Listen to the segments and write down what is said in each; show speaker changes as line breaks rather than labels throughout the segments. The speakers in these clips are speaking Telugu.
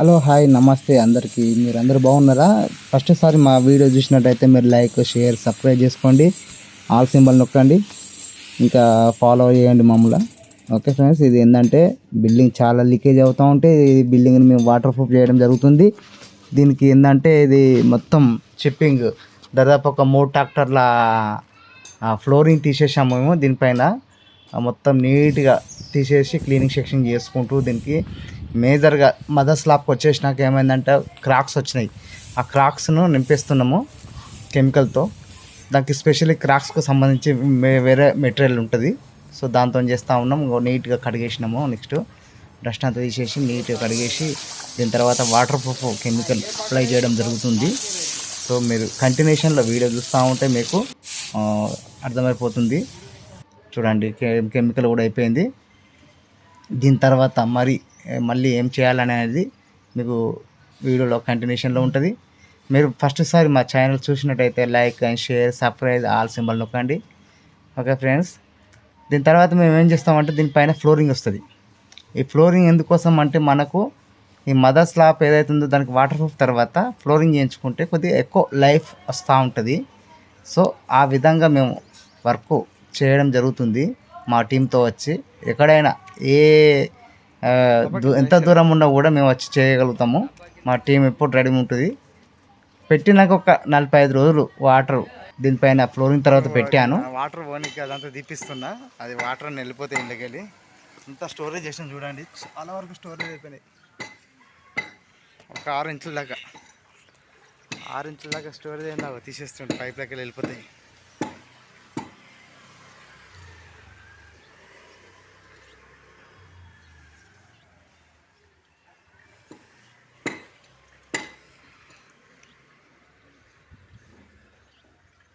హలో హాయ్ నమస్తే అందరికీ. మీరు అందరూ బాగున్నారా? ఫస్ట్ సారి మా వీడియో చూసినట్టయితే మీరు లైక్ షేర్ సబ్స్క్రైబ్ చేసుకోండి. ఆల్ సింబల్ నొక్కండి. ఇంకా ఫాలో చేయండి మమ్మల్ని. ఓకే ఫ్రెండ్స్ ఇది ఏంటంటే బిల్డింగ్ చాలా లీకేజ్ అవుతూ ఉంటే ఈ బిల్డింగ్ని మేము వాటర్ ప్రూఫ్ చేయడం జరుగుతుంది. దీనికి ఏంటంటే ఇది మొత్తం చిప్పింగ్ దాదాపు ఒక మూడు ట్రాక్టర్ల ఫ్లోరింగ్ తీసేసాము మేము దీనిపైన. మొత్తం నీట్గా తీసేసి క్లీనింగ్ సెక్షన్ చేసుకుంటూ దీనికి మేజర్గా మదర్ స్లాబ్కి వచ్చేసినాక ఏమైందంటే క్రాక్స్ వచ్చినాయి. ఆ క్రాక్స్ను నింపేస్తున్నాము కెమికల్తో. దానికి స్పెషల్లీ క్రాక్స్కు సంబంధించి వేరే మెటీరియల్ ఉంటుంది. సో దాంతో చేస్తూ ఉన్నాం. నీట్గా కడిగేసినాము నెక్స్ట్. డస్ట్ అంతా తీసేసి నీట్గా కడిగేసి దీని తర్వాత వాటర్ ప్రూఫ్ కెమికల్ అప్లై చేయడం జరుగుతుంది. సో మీరు కంటిన్యూషన్లో వీడియో చూస్తూ ఉంటే మీకు అర్థమైపోతుంది. చూడండి కెమికల్ కూడా అయిపోయింది. దీని తర్వాత మరి మళ్ళీ ఏం చేయాలనేది మీకు వీడియోలో కంటిన్యూషన్లో ఉంటుంది. మీరు ఫస్ట్ సారి మా ఛానల్ చూసినట్టయితే like and share subscribe bell symbol నొక్కండి. ఓకే ఫ్రెండ్స్ దీని తర్వాత మేము ఏం చేస్తామంటే దీనిపైన ఫ్లోరింగ్ వస్తుంది. ఈ ఫ్లోరింగ్ ఎందుకోసం అంటే మనకు ఈ మదర్ స్లాబ్ ఏదైతే ఉందో దానికి వాటర్ ప్రూఫ్ తర్వాత ఫ్లోరింగ్ చేయించుకుంటే కొద్దిగా ఎక్కువ లైఫ్ వస్తూ ఉంటుంది. సో ఆ విధంగా మేము వర్క్ చేయడం జరుగుతుంది మా టీంతో వచ్చి. ఎక్కడైనా ఏ ఎంత దూరం ఉన్నా కూడా మేము వచ్చి చేయగలుగుతాము. మా టీం ఎప్పుడు రెడీ ఉంటుంది. పెట్టినాక ఒక నలభై ఐదు రోజులు వాటర్ దీనిపైన ఫ్లోరింగ్ తర్వాత పెట్టాను. వాటర్ పోనీకి అదంతా తీపిస్తున్నా అది వాటర్ అని వెళ్ళిపోతే ఇంట్లోకి వెళ్ళి అంతా స్టోరేజ్ చేసాం చూడండి. చాలా వరకు స్టోరేజ్ అయిపోయినాయి. ఒక ఆరు ఇంచుల దాకా. ఆరు ఇంచుల దాకా స్టోరేజ్ అయిందా. తీసేస్తుంటే పైప్లోకి వెళ్ళి వెళ్ళిపోతాయి.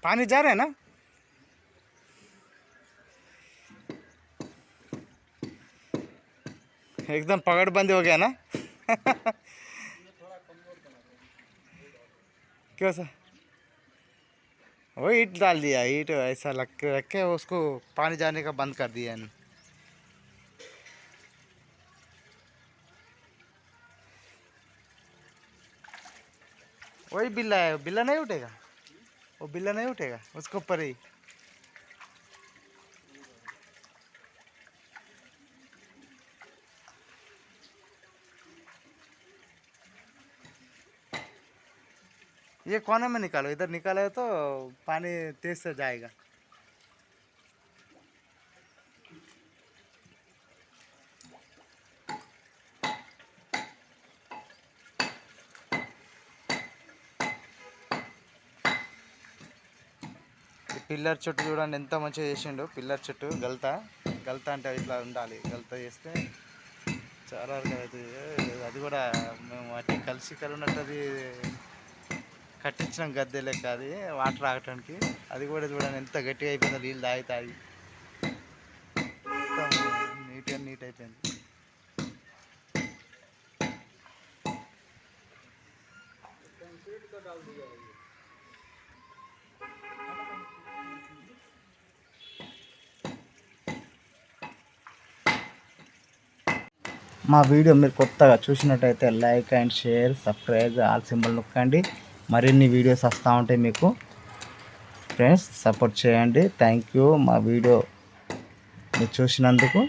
पानी जा रहा है ना? एकदम पकड़बंदी हो गया ना? क्यों सर? वो ईट डाल दिया, ईट ऐसा लग के रख के उसको पानी जाने का बंद कर दिया है वही बिल्ला है, बिल्ला नहीं उठेगा? वो बिल्ला नहीं उठेगा? उसके ऊपर ही। ये कोने में निकालो। इधर निकाले तो पानी तेज से जाएगा। ఈ పిల్లర్ చెట్టు చూడండి ఎంత మంచిగా చేసిండు. పిల్లర్ చెట్టు గల్తా. గల్తా అంటే ఇట్లా ఉండాలి. గల్తా చేస్తే చాలా వరకు అది అది కూడా మేము అట్టి కలిసి కలిగినట్టు అది కట్టించిన గద్దె లెక్క అది వాటర్ ఆగటానికి అది కూడా చూడండి ఎంత గట్టిగా అయిపోయిందో నీళ్ళు తాగి తాగి నీట్గా నీట్ అయిపోయింది. మా వీడియో మీరు కొత్తగా చూసినట్టయితే like and share subscribe bell symbol నొక్కండి. మరిన్ని వీడియోస్ వస్తూ ఉంటాయి మీకు ఫ్రెండ్స్ సపోర్ట్ చేయండి. థ్యాంక్ యూ మా వీడియో మీరు చూసినందుకు.